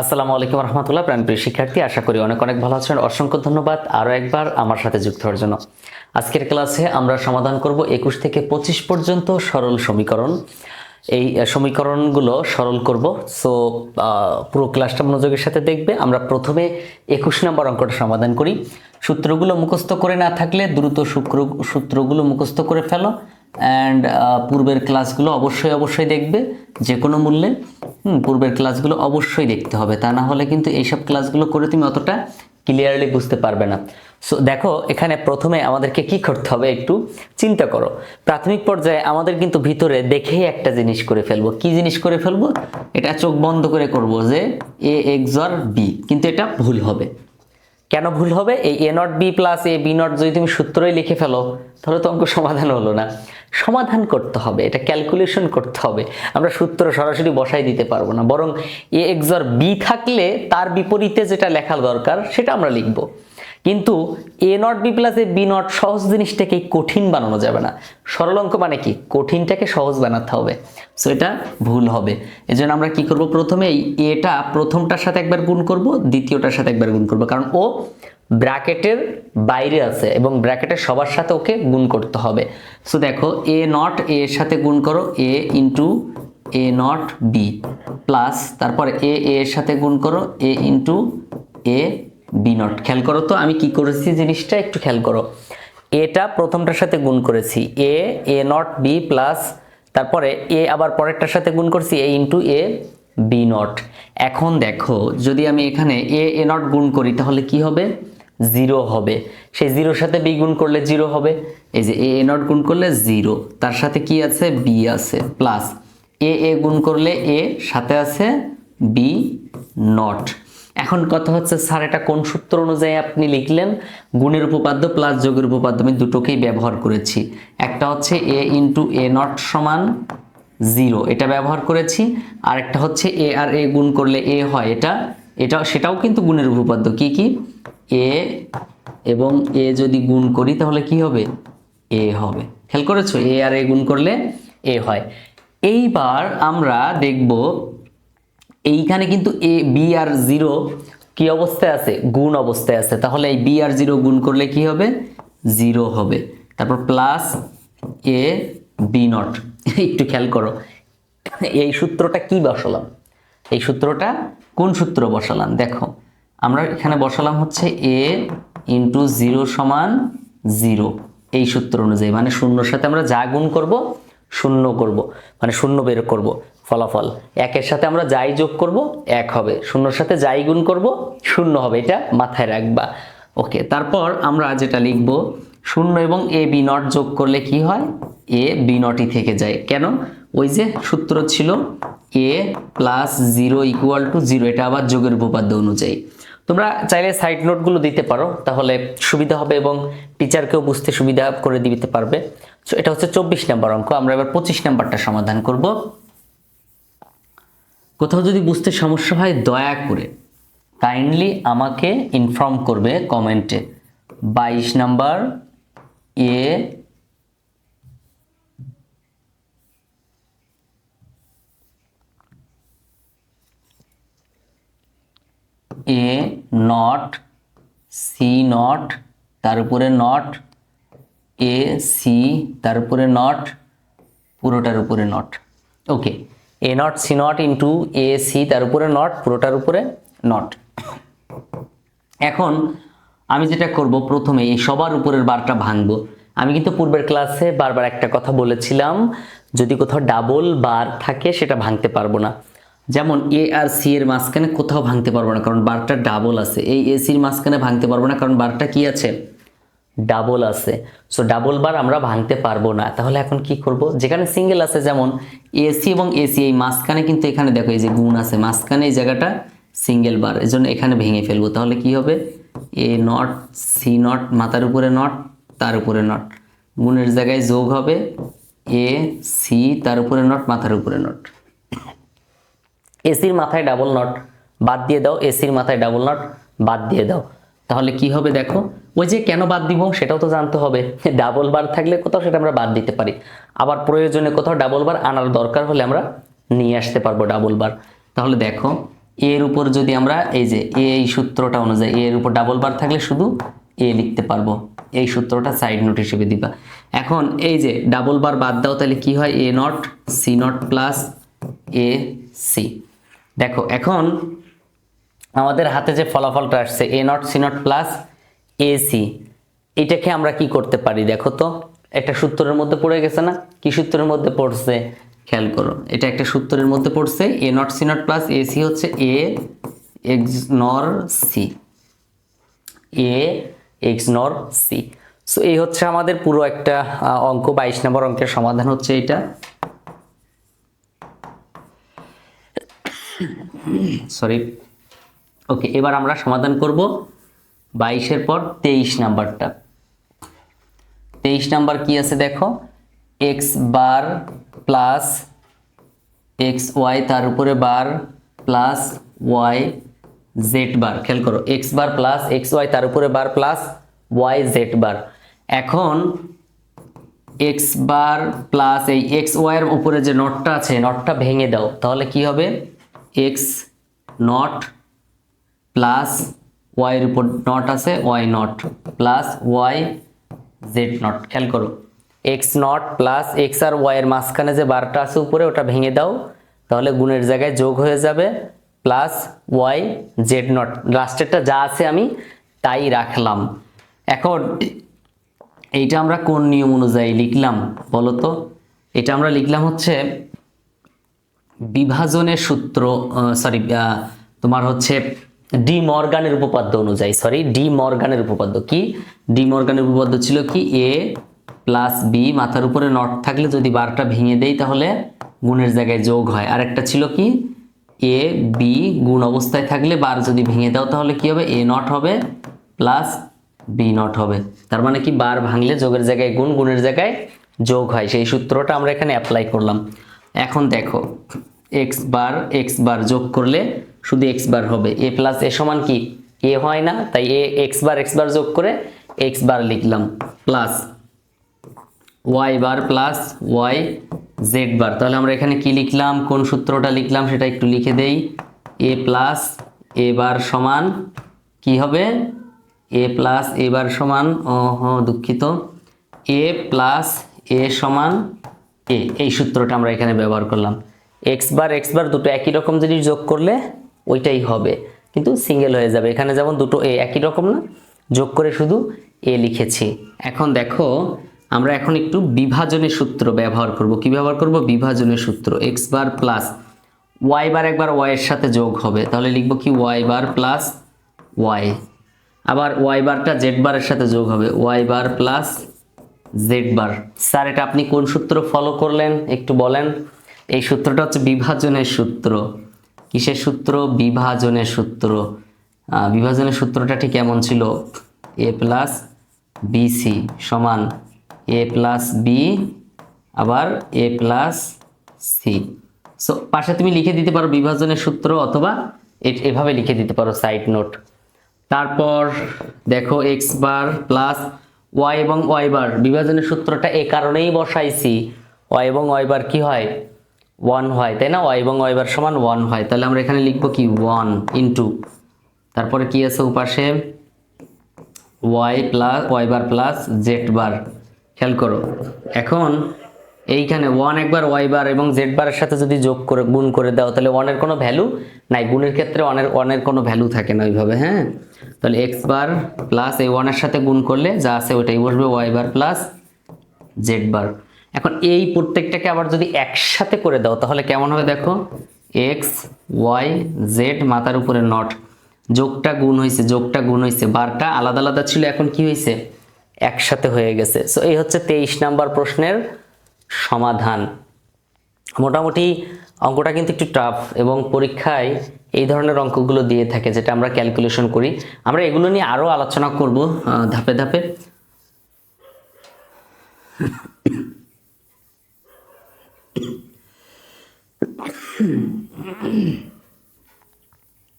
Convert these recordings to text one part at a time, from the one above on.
আসসালামু আলাইকুম রহমতুল্লাহ, প্রাণপ্রিয় শিক্ষার্থী, আশা করি অনেক অনেক ভালো আছেন। অসংখ্য ধন্যবাদ আরও একবার আমার সাথে যুক্ত হওয়ার জন্য। আজকের ক্লাসে আমরা সমাধান করব একুশ থেকে পঁচিশ পর্যন্ত সরল সমীকরণ। এই সমীকরণগুলো সরল করব। সো পুরো ক্লাসটা মনোযোগের সাথে দেখবে। আমরা প্রথমে একুশ নম্বর অঙ্কটা সমাধান করি। সূত্রগুলো মুখস্থ করে না থাকলে দ্রুত সূত্রগুলো মুখস্থ করে ফেলো। অ্যান্ড পূর্বের ক্লাসগুলো অবশ্যই অবশ্যই দেখবে যে কোনো মূল্যে পূর্বের ক্লাসগুলো অবশ্যই দেখতে হবে। তা না হলে কিন্তু এইসব ক্লাসগুলো করে তুমি অতটা ক্লিয়ারলি বুঝতে পারবে না। সো দেখো, এখানে প্রথমে আমাদেরকে কি করতে হবে একটু চিন্তা করো। প্রাথমিক পর্যায়ে আমাদের কিন্তু ভিতরে দেখেই একটা জিনিস করে ফেলব। কি জিনিস করে ফেলব? এটা চোখ বন্ধ করে করব যে এ এক্সর বি। কিন্তু এটা ভুল হবে। কেন ভুল হবে? এই A not B plus A B not যদি তুমি সূত্রই লিখে ফেলো, তাহলে তো অঙ্ক সমাধান হলো না। সমাধান করতে হবে, এটা ক্যালকুলেশন করতে হবে। আমরা সূত্র সরাসরি বসাই দিতে পারব না, বরং এ এক্সর বি থাকলে তার বিপরীতে যেটা লেখা দরকার সেটা আমরা লিখব। কিন্তু A not B plus A B not সহজ জিনিসটাকে কঠিন বানানো যাবে না। সরল অঙ্ক মানে কি? কঠিনটাকে সহজ বানাতে হবে। সো এটা ভুল হবে। এজন্য আমরা কি করব? প্রথমে এটা প্রথমটার সাথে একবার গুণ করব, দ্বিতীয়টার সাথে একবার গুণ করব। কারণ ও ব্র্যাকেটের বাইরে আছে এবং ব্র্যাকেটের সবার সাথে ওকে গুণ করতে হবে। সো দেখো এ নট এ এর সাথে গুণ করো A into A not B plus তারপরে এ এ এর সাথে গুণ করো A into A B not খেয়াল করো তো, আমি কি করেছি জিনিসটা? একটু খেয়াল করো। এটা প্রথমটার সাথে গুণ করেছি A A not B plus তারপরে এ আবার পরেরটার সাথে গুণ করছি A into A B not এখন দেখো, যদি আমি এখানে এ এ নট গুণ করি, তাহলে কি হবে? জিরো হবে। সেই জিরোর সাথে বি গুণ করলে জিরো হবে। এই যে এ এ নট গুণ করলে জিরো। তার সাথে কি আছে? বি আছে। প্লাস এ এ গুণ করলে এ, সাথে আছে বি নট। এখন কথা হচ্ছে, স্যার, এটা কোন সূত্র অনুযায়ী আপনি লিখলেন? গুণের উপপাদ্য প্লাস যোগের উপপাদ্য। আমি দুটোকেই ব্যবহার করেছি। একটা হচ্ছে এ ইন্টু এ নট সমান জিরো। এটা ব্যবহার করেছি। আর একটা হচ্ছে এ আর এ গুণ করলে এ হয়। এটা এটা, সেটাও কিন্তু গুণের উপপাদ্য। কি কি? এ এবং এ যদি গুণ করি, তাহলে কি হবে? এ হবে। খেয়াল করেছ? এ আর এ গুণ করলে এ হয়। এইবার আমরা দেখব এইখানে কিন্তু এ বি আর জিরো কি অবস্থায় আছে? গুণ অবস্থায় আছে। তাহলে এই বি আর জিরো গুণ করলে কি হবে? জিরো হবে। তারপর প্লাস এ বি নট একটু খেয়াল করো। এই সূত্রটা কি বসালাম? এই সূত্রটা কোন সূত্র বসালাম? দেখো। আমরা এখানে বসালাম হচ্ছে এ ইন্টু জিরো সমান জিরো এই সূত্র অনুযায়ী। মানে শূন্যর সাথে আমরা যা গুণ করব, শূন্য করব। মানে শূন্য বের করব ফলাফল। একের সাথে আমরা যাই যোগ করব, এক হবে। শূন্যর সাথে যাই গুণ করব, শূন্য হবে। এটা মাথায় রাখবা। ওকে, তারপর আমরা যেটা লিখব, শূন্য এবং এ বি নট যোগ করলে কি হয়? এ বি নটই থেকে যায়। কেন? ওই যে সূত্র ছিল A plus zero equal to zero এটা আবার যোগের উপপাদ্য অনুযায়ী। তোমরা চাইলে সাইড নোটগুলো দিতে পারো তাহলে সুবিধা হবে এবং টিচারকেও বুঝতে সুবিধা করে দিতে পারবে। So, এটা হচ্ছে চব্বিশ নাম্বার অঙ্ক আমরা এবার পঁচিশ নাম্বারটা সমাধান করব। কোথাও যদি বুঝতে সমস্যা হয় দয়া করে কাইন্ডলি আমাকে ইনফর্ম করবে কমেন্টে বাইশ number A A not C not তার উপরে নট এ সি তার উপরে নট পুরোটার উপরে not okay A not C not into A C তার উপরে নট পুরোটার উপরে নট এখন আমি যেটা করব প্রথমে এই সবার উপরের বারটা ভাঙবো। আমি কিন্তু পূর্বের ক্লাসে বারবার একটা কথা বলেছিলাম, যদি কোথাও ডাবল বার থাকে সেটা ভাঙতে পারব না। যেমন এ আর সি এর মাঝখানে কোথাও ভাঙতে পারব না, কারণ বারটা ডাবল আছে। এই এ সির মাঝখানে ভাঙতে পারব না, কারণ বারটা কি আছে? ডাবল আছে। সো ডাবল বার আমরা ভাঙতে পারব না। তাহলে এখন কি করব? যেখানে সিঙ্গেল আছে, যেমন এসি এবং এসি এই মাঝখানে কিন্তু এখানে দেখো, এই যে গুণ আছে, মাঝখানে এই জায়গাটা সিঙ্গেল বার এই জন্য এখানে ভেঙে ফেলব। তাহলে কি হবে? এ নট সি নট মাথার উপরে নট তার উপরে নট গুণের জায়গায় যোগ হবে এ সি তার উপরে নট মাথার উপরে নট এসির মাথায় ডাবল নট বাদ দিয়ে দাও, এসির মাথায় ডাবল নট বাদ দিয়ে দাও। তাহলে কি হবে দেখো? ওই যে কেন বাদ দিব সেটাও তো জানতে হবে। ডাবল বার থাকলে কোথাও সেটা আমরা বাদ দিতে পারি। আবার প্রয়োজনে কোথাও ডাবল বার আনার দরকার হলে আমরা নিয়ে আসতে পারব ডাবল বার তাহলে দেখো, এর উপর যদি আমরা এই যে এই সূত্রটা অনুযায়ী, এর উপর ডাবল বার থাকলে শুধু এ লিখতে পারব। এই সূত্রটা সাইড নোট হিসেবে দিবা। এখন এই যে ডাবল বার বাদ দাও, তাহলে কি হয়? A not, C not plus A C. দেখো, এখন আমাদের হাতে যে ফলাফলটা আসছে A not C not plus A C এটাকে আমরা কি করতে পারি দেখো তো? একটা সূত্রের মধ্যে পড়ে গেছে না? কি সূত্রের মধ্যে পড়ছে? খেয়াল করো, এটা একটা সূত্রের মধ্যে পড়ছে A not C not plus A C হচ্ছে A XNOR C A XNOR C so এই হচ্ছে আমাদের পুরো একটা অঙ্ক, বাইশ নম্বর অঙ্কের সমাধান হচ্ছে এটা। সরি ওকে এবার আমরা সমাধান করব বাইশের পর তেইশ নাম্বারটা। তেইশ নাম্বার কি আছে দেখো? X bar plus X Y তার উপরে bar plus Y Z bar. খেয়াল করো X bar plus X Y তার উপরে bar plus Y Z bar. এখন এক্স বার প্লাস এই এক্স ওয়াইয়ের উপরে যে নটটা আছে, নটটা ভেঙে দাও, তাহলে কি হবে? এক্স নট প্লাস ওয়াইয়ের উপর নট আছে Y not plus Y Z not খেয়াল করো এক্স নট প্লাস এক্স আর ওয়াইয়ের মাঝখানে যে বারটা আছে উপরে, ওটা ভেঙে দাও, তাহলে গুণের জায়গায় যোগ হয়ে যাবে প্লাস ওয়াই জেড নট লাস্টেরটা যা আছে আমি তাই রাখলাম। এখন এইটা আমরা কোন নিয়ম অনুযায়ী লিখলাম বলো তো? এটা আমরা লিখলাম হচ্ছে বিভাজনের সূত্র সরি তোমার হচ্ছে ডি মর্গানের উপপাদ্য অনুযায়ী সরি ডি মর্গানের উপপাদ্য কি? ডি মর্গানের উপপাদ্য ছিল কি? এ প্লাস বি মাথার উপরে নট থাকলে যদি বারটা ভেঙে দেই তাহলে গুণের জায়গায় যোগ হয়। আর একটা ছিল কি? এ বি গুণ অবস্থায় থাকলে বার যদি ভেঙে দাও তাহলে কি হবে? এ নট হবে প্লাস বি নট হবে। তার মানে কি? বার ভাঙলে যোগের জায়গায় গুণ, গুণের জায়গায় যোগ হয়। সেই সূত্রটা আমরা এখানে অ্যাপ্লাই করলাম। এখন দেখো এক্স বার এক্স বার যোগ করলে শুধু এক্স বার হবে। এ প্লাস এ সমান কি? এ হয় না, তাই এ এক্স বার এক্স বার যোগ করে এক্স বার লিখলাম। Plus Y bar plus Y Z bar তাহলে আমরা এখানে কি লিখলাম? কোন সূত্রটা লিখলাম সেটা একটু লিখে দেই। এ প্লাস এ বার সমান কি হবে? এ প্লাস এ বার সমান ও হ দুঃখিত। এ প্লাস এ সমান এ এই সূত্রটা আমরা এখানে ব্যবহার করলাম। এক্স বার এক্স বার দুটো একই রকম জিনিস যোগ করলে ওইটাই হবে। কিন্তু সিঙ্গেল হয়ে যাবে। এখানে যেমন দুটো এ একই রকম না, যোগ করে শুধু এ লিখেছি। এখন দেখো, আমরা এখন একটু বিভাজনের সূত্র ব্যবহার করব। কি ব্যবহার করব? বিভাজনের সূত্র। X bar plus Y bar একবার ওয়াই এর সাথে যোগ হবে। তাহলে লিখব কি? ওয়াই বার প্লাস ওয়াই আবার ওয়াই বারটা জেড বারের সাথে যোগ হবে। Y bar plus Z bar sir, এটা আপনি কোন সূত্র ফলো করলেন? একটু বলেন। এই সূত্রটা হচ্ছে বিভাজনের সূত্র। কিসের সূত্র? বিভাজনের সূত্র। বিভাজনের সূত্রটা ঠিক কেমন ছিল। এ প্লাস বিসি সমান এ প্লাস বি আবার এ প্লাস সি। সো পাশে তুমি লিখে দিতে পারো বিভাজনের সূত্র অথবা এভাবে লিখে দিতে পারো সাইড নোট তারপর দেখো এক্স বার প্লাস ওয়াই এবং ওয়াইবার বিভাজনের সূত্রটা এ কারণেই বসাইছি। ওয়াই এবং ওয়াইবার কি হয়? ওয়ান হয়, তাই না? ওয়াই এবং ওয়াইবার সমান ওয়ান হয়। তাহলে আমরা এখানে লিখব কি? ওয়ান ইন্টু তারপরে কি আছে উপাশে? Y plus Y bar plus Z bar. খেয়াল করো। এখন এইখানে ওয়ান একবার ওয়াই বার এবং জেড বারের সাথে যদি যোগ করে, গুণ করে দাও, তাহলে ওয়ানের কোনো ভ্যালু নাই। গুণের ক্ষেত্রে ওয়ানের ওয়ানের কোনো ভ্যালু থাকে না ওইভাবে হ্যাঁ? তাহলে এক্স বার প্লাস এই ওয়ানের সাথে গুণ করলে যা আছে ওইটাই বসবে Y bar plus Z bar. এখন এই প্রত্যেকটাকে আবার যদি একসাথে করে দাও, তাহলে কেমন হবে দেখো? এক্স ওয়াই জেড মাথার উপরে নট যোগটা গুণ হয়েছে, যোগটা গুণ হয়েছে। বারটা আলাদা আলাদা ছিল, এখন কি হয়েছে? একসাথে হয়ে গেছে। সো এই হচ্ছে তেইশ নাম্বার প্রশ্নের সমাধান। মোটামুটি অঙ্কটা কিন্তু একটু টাফ এবং পরীক্ষায় এই ধরনের অঙ্কগুলো দিয়ে থাকে, যেটা আমরা ক্যালকুলেশন করি। আমরা এগুলো নিয়ে আরও আলোচনা করব ধাপে ধাপে ধাপে।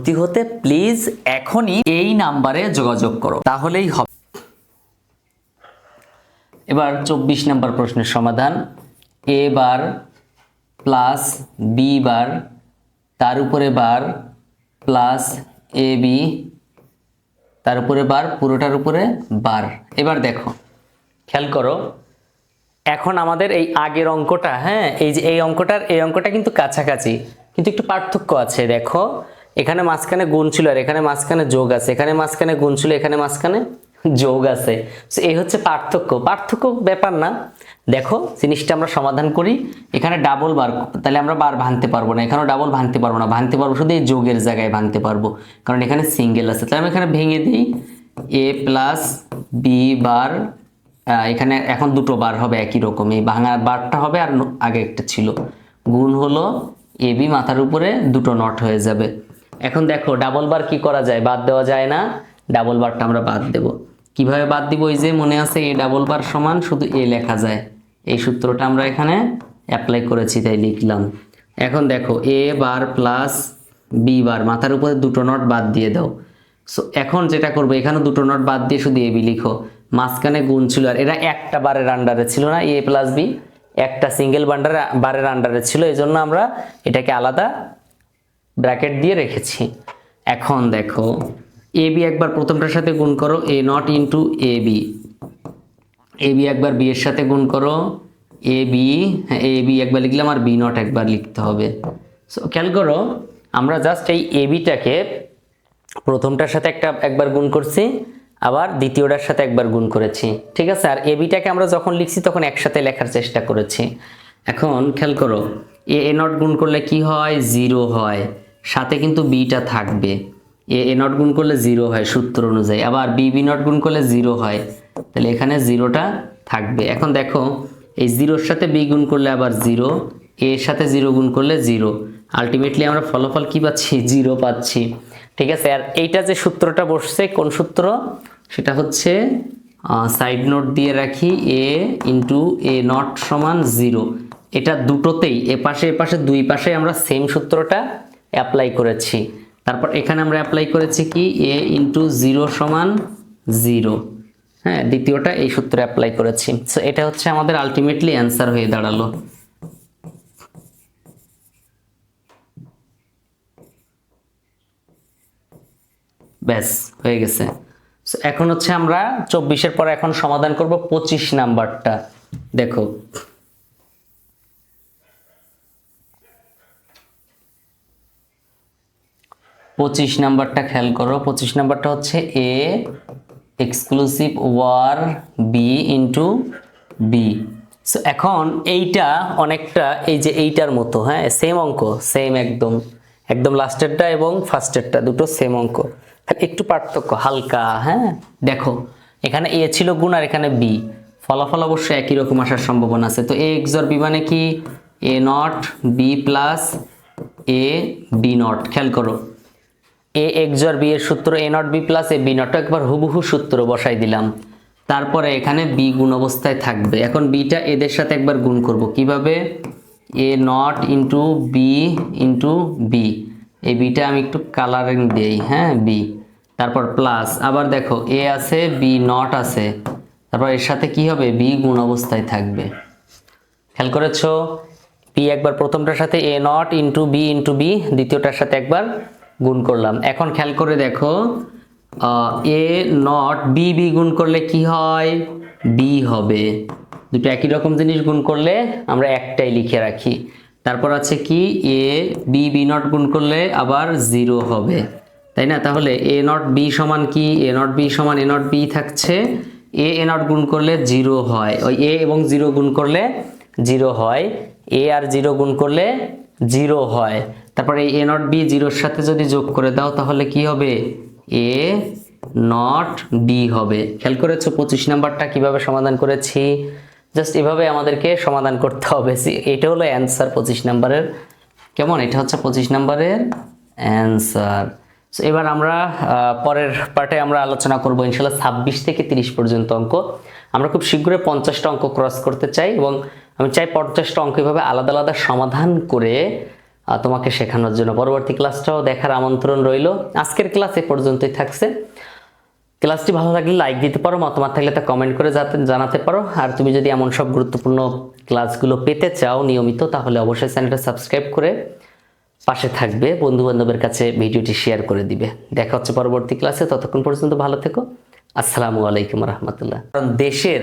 ভর্তি হতে প্লিজ এখনই এই নাম্বারে যোগাযোগ করো, তাহলেই হবে। এবার চব্বিশ নম্বর প্রশ্নের সমাধান। এ বার প্লাস বি বার তার উপরে বার প্লাস এ বি তার উপরে বার পুরোটার উপরে বার এবার দেখো, খেয়াল করো, এখন আমাদের এই আগের অঙ্কটা হ্যাঁ এই যে এই অঙ্কটার, এই অঙ্কটা কিন্তু কাছাকাছি, কিন্তু একটু পার্থক্য আছে। দেখো এখানে মাঝখানে গুণ ছিল আর এখানে মাঝখানে যোগ আছে। এখানে মাঝখানে গুণ ছিল এখানে মাঝখানে যোগ আছে। So, এই হচ্ছে পার্থক্য। পার্থক্য ব্যাপার না। দেখো জিনিসটা আমরা সমাধান করি। এখানে ডাবল বার তাহলে আমরা বার ভাঙতে পারব না। এখানেও ডাবল ভাঙতে পারব না। ভাঙতে পারব শুধু এই যোগের জায়গায় ভাঙতে পারব। কারণ এখানে সিঙ্গেল আছে। তাহলে আমি এখানে ভেঙে দিই। এ প্লাস বি বার এখানে এখন দুটো বার হবে একই রকম। এই ভাঙার বারটা হবে আর আগে একটা ছিল। গুণ হলো এ বি মাথার উপরে দুটো নট হয়ে যাবে। এখন দেখো ডাবল বার কি করা যায়? বাদ দেওয়া যায় না। ডাবল বারটা আমরা বাদ দেব। কীভাবে বাদ দিব? ওই যে মনে আছে এ ডাবল বার সমান শুধু এ লেখা যায়। এই সূত্রটা আমরা এখানে অ্যাপ্লাই করেছি, তাই লিখলাম। এখন দেখো, এ বার প্লাস বি বার, মাথার উপরে দুটো নট বাদ দিয়ে দাও। সো এখন যেটা করব, এখানে দুটো নট বাদ দিয়ে শুধু এবি লিখো। মাঝখানে গুণ ছিল, আর এটা একটা বারের আন্ডারে ছিল না এ প্লাস বি একটা সিঙ্গেল বান্ডার, বারের আন্ডারে ছিল, এই জন্য আমরা এটাকে আলাদা ব্র্যাকেট দিয়ে রেখেছি। এখন দেখো, এ বি একবার প্রথমটার সাথে গুণ করো, A not into A B. A B একবার বি এর সাথে গুণ করো, এ বি হ্যাঁ এ বি একবার লিখলাম আর বি নট একবার লিখতে হবে। সো খেয়াল করো, আমরা জাস্ট এই এ বিটাকে প্রথমটার সাথে একটা একবার গুণ করছি, আবার দ্বিতীয়টার সাথে একবার গুণ করেছি। ঠিক আছে? আর এ বিটাকে আমরা যখন লিখছি তখন একসাথে লেখার চেষ্টা করেছি। এখন খেয়াল করো এ এ নট গুণ করলে কি হয়? জিরো হয়। সাথে কিন্তু বিটা থাকবে। এ এ নট গুণ করলে জিরো হয় সূত্র অনুযায়ী। আবার বি বি নট গুণ করলে জিরো হয়। তাহলে এখানে জিরোটা থাকবে। এখন দেখো, এই জিরোর সাথে বি গুণ করলে আবার জিরো এর সাথে জিরো গুণ করলে জিরো আলটিমেটলি আমরা ফলাফল কি পাচ্ছি? জিরো পাচ্ছি। ঠিক আছে? আর এইটা যে সূত্রটা বসছে, কোন সূত্র? সেটা হচ্ছে সাইড নোট দিয়ে রাখি এ ইন্টু এ নট সমান জিরো এটা দুটোতেই, এপাশে এপাশে, দুই পাশে আমরা সেম সূত্রটা অ্যাপ্লাই করেছি। তারপর এখানে আমরা অ্যাপ্লাই করেছি কি? এ ইন্টু জিরো সমান জিরো হ্যাঁ দ্বিতীয়টা এই সূত্রে অ্যাপ্লাই করেছি। সো এটা হচ্ছে আমাদের আলটিমেটলি অ্যান্সার হয়ে দাঁড়াল। ব্যাস, হয়ে গেছে। এখন হচ্ছে আমরা চব্বিশের পর এখন সমাধান করব পঁচিশ নাম্বারটা। দেখো পঁচিশ নাম্বারটা খেয়াল করো, পঁচিশ নাম্বারটা হচ্ছে A exclusive or B into B so এখন এইটা অনেকটা, এই যে এইটার মতো হ্যাঁ সেম অঙ্ক সেম একদম একদম লাস্টেরটা এবং ফার্স্টেরটা দুটো সেম অঙ্ক। একটু পার্থক্য, হালকা হ্যাঁ দেখো, এখানে এ ছিল গুণ আর এখানে বি ফলাফল অবশ্যই একই রকম আসার সম্ভাবনা আছে। তো এ এক্সর বি মানে কি? A not B plus A B not খেয়াল করো। এ এক্স আর বি এর সূত্র A not B plus, A B not, একবার হুবহু সূত্র বসাই দিলাম। তারপরে এখানে বি গুণ অবস্থায় থাকবে। এখন বিটা এদের সাথে একবার গুণ করব। কীভাবে? A not into B into B. এই বিটা আমি একটু কালারিং দেই হ্যাঁ বি। তারপর প্লাস। আবার দেখো, এ আছে, বি নট আছে। তারপর এর সাথে কি হবে? বি গুণ অবস্থায় থাকবে। খেয়াল করেছ? পি একবার প্রথমটার সাথে A not into B into B, দ্বিতীয়টার সাথে একবার গুণ করলাম। এখন খেয়াল করে দেখো এ নট বি বি গুণ করলে কি হয়? বি হবে। দুটো একই রকম জিনিস গুণ করলে আমরা একটাই লিখে রাখি। তারপর আছে কি? এ বি বি নট গুণ করলে আবার জিরো হবে। তাই না? তাহলে এ নট বি সমান কি? এ নট বি সমান এ নট বি থাকছে। এ এ নট গুণ করলে জিরো হয়। ওই এ এবং জিরো গুণ করলে জিরো হয়। এ আর জিরো গুণ করলে জিরো হয়। তারপরে এ নট বি জিরোর সাথে যদি যোগ করে দাও, তাহলে কি হবে? এ নট বি হবে। খেয়াল করেছ, পঁচিশ নাম্বারটা কীভাবে সমাধান করেছি? জাস্ট এভাবে আমাদেরকে সমাধান করতে হবে। এটা হলো অ্যান্সার পঁচিশ নাম্বারের। কেমন? এটা হচ্ছে পঁচিশ নাম্বারের অ্যান্সার। সো এবার আমরা পরের পার্টে আমরা আলোচনা করব ইনশাল্লাহ ছাব্বিশ থেকে তিরিশ পর্যন্ত অঙ্ক। আমরা খুব শীঘ্রই পঞ্চাশটা অঙ্ক ক্রস করতে চাই এবং আমি চাই পঞ্চাশটা অঙ্ক এভাবে আলাদা আলাদা সমাধান করে তোমাকে শেখানোর জন্য। পরবর্তী ক্লাসটাও দেখার আমন্ত্রণ রইল। আজকের ক্লাস এ পর্যন্তই থাকছে। ক্লাসটি ভালো লাগলে লাইক দিতে পারো, মতামত থাকলে তা কমেন্ট করে জানাতে পারো। আর তুমি যদি এমন সব গুরুত্বপূর্ণ ক্লাসগুলো পেতে চাও নিয়মিত, তাহলে অবশ্যই চ্যানেলটা সাবস্ক্রাইব করে পাশে থাকবে। বন্ধু বান্ধবের কাছে ভিডিওটি শেয়ার করে দিবে। দেখা হচ্ছে পরবর্তী ক্লাসে ততক্ষণ পর্যন্ত ভালো থেকো। আসসালামু আলাইকুম রহমতুল্লাহ। কারণ দেশের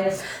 Gracias.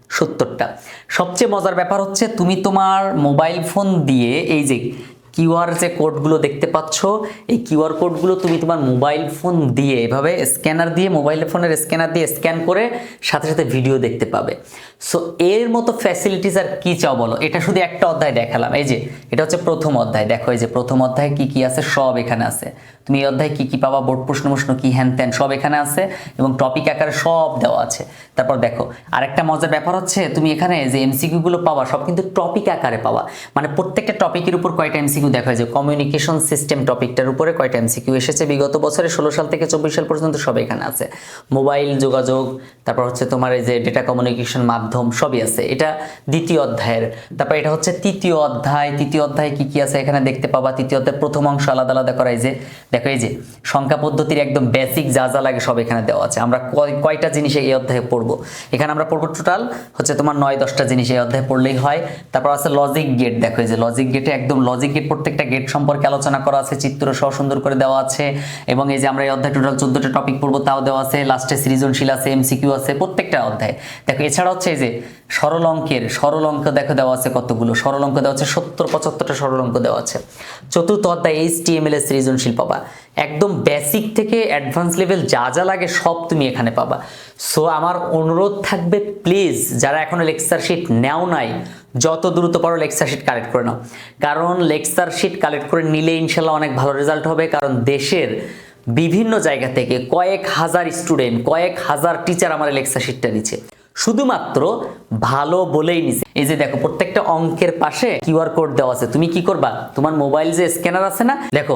সত্তরটা। সবচেয়ে মজার ব্যাপার হচ্ছে তুমি তোমার মোবাইল ফোন দিয়ে এই যে কিউআর যে কোডগুলো দেখতে পাচ্ছ, এই কিউআর কোডগুলো তুমি তোমার মোবাইল ফোন দিয়ে, এভাবে স্ক্যানার দিয়ে, মোবাইল ফোনের স্ক্যানার দিয়ে স্ক্যান করে সাথে সাথে ভিডিও দেখতে পাবে। সো এর মতো ফ্যাসিলিটিস আর কী চাও বলো? এটা শুধু একটা অধ্যায় দেখালাম। এই যে, এটা হচ্ছে প্রথম অধ্যায়। দেখো, এই যে প্রথম অধ্যায়ে কি কি আছে? সব এখানে আছে। তুমি এই অধ্যায়ে কি কি পাবা, বোর্ড প্রশ্ন প্রশ্ন কি, হ্যান ত্যান, সব এখানে আছে এবং টপিক আকারে সব দেওয়া আছে। তারপর দেখো, আরেকটা মজার ব্যাপার হচ্ছে তুমি এখানে যে এমসিকিউ গুলো পাবা, সব কিন্তু টপিক আকারে পাবা। মানে প্রত্যেকটা টপিকের উপর কয়টা এমসিকিউ দেখা যায়? কমিউনিকেশন সিস্টেম টপিকটার উপরে কয়টা এমসিকিউ এসেছে? বিগত বছরে ষোলো সাল থেকে চব্বিশ সাল পর্যন্ত সব এখানে আছে। মোবাইল, যোগাযোগ, তারপর হচ্ছে তোমার এই যে ডেটা কমিউনিকেশন মাধ্যম, সবই আছে। এটা দ্বিতীয় অধ্যায়ের। তারপর এটা হচ্ছে তৃতীয় অধ্যায়। তৃতীয় অধ্যায় কি কি আছে এখানে দেখতে পাবা? তৃতীয় অধ্যায়ের প্রথম অংশ আলাদা আলাদা করা এই যে দেখো এই যে, সংখ্যা পদ্ধতির একদম বেসিক যা যা লাগে সব এখানে দেওয়া আছে। আমরা কয়- কয়টা জিনিস এই অধ্যায়ে পড়ব? এখানে আমরা পড়ব টোটাল হচ্ছে তোমার নয়, দশটা জিনিস এই অধ্যায়ে পড়লেই হয়। তারপর আছে লজিক গেট দেখো এই যে লজিক গেটে একদম লজিক গেট প্রত্যেকটা গেট সম্পর্কে আলোচনা করা আছে, চিত্র সহ সুন্দর করে দেওয়া আছে। এবং এই যে আমরা এই অধ্যায় টোটাল চোদ্দটা টপিক পড়ব, তাও দেওয়া আছে। লাস্টে সৃজনশীল আছে এমসিকিউ আছে, প্রত্যেকটা অধ্যায়। দেখো এছাড়া হচ্ছে এই যে সরল অঙ্কের, সরল অঙ্ক দেখো দেওয়া আছে কতগুলো? সরল অঙ্ক দেওয়া আছে সত্তর, পঁচাত্তরটা সরল অঙ্ক দেওয়া আছে। চতুর্থ অধ্যায় এইচ টি এম এল সৃজনশীল পাবা একদম বেসিক থেকে অ্যাডভান্স লেভেল যা যা লাগে সব তুমি এখানে পাবা। সো আমার অনুরোধ থাকবে প্লিজ যারা এখনও লেকচার শিট নেও নাই, যত দ্রুত পারো লেকচার শিট কালেক্ট করে নাও। কারণ লেকচার শিট কালেক্ট করে নিলে ইনশাল্লাহ অনেক ভালো রেজাল্ট হবে, কারণ দেশের বিভিন্ন জায়গা থেকে কয়েক হাজার স্টুডেন্ট কয়েক হাজার টিচার আমার লেকচার শিটটা নিচ্ছে। শুধুমাত্র ভালো বলেই নিছে। এই যে দেখো, প্রত্যেকটা অঙ্কের পাশে কিউআর কোড দেওয়া আছে। তুমি কি করবা? তোমার মোবাইল যে স্ক্যানার আছে না? দেখো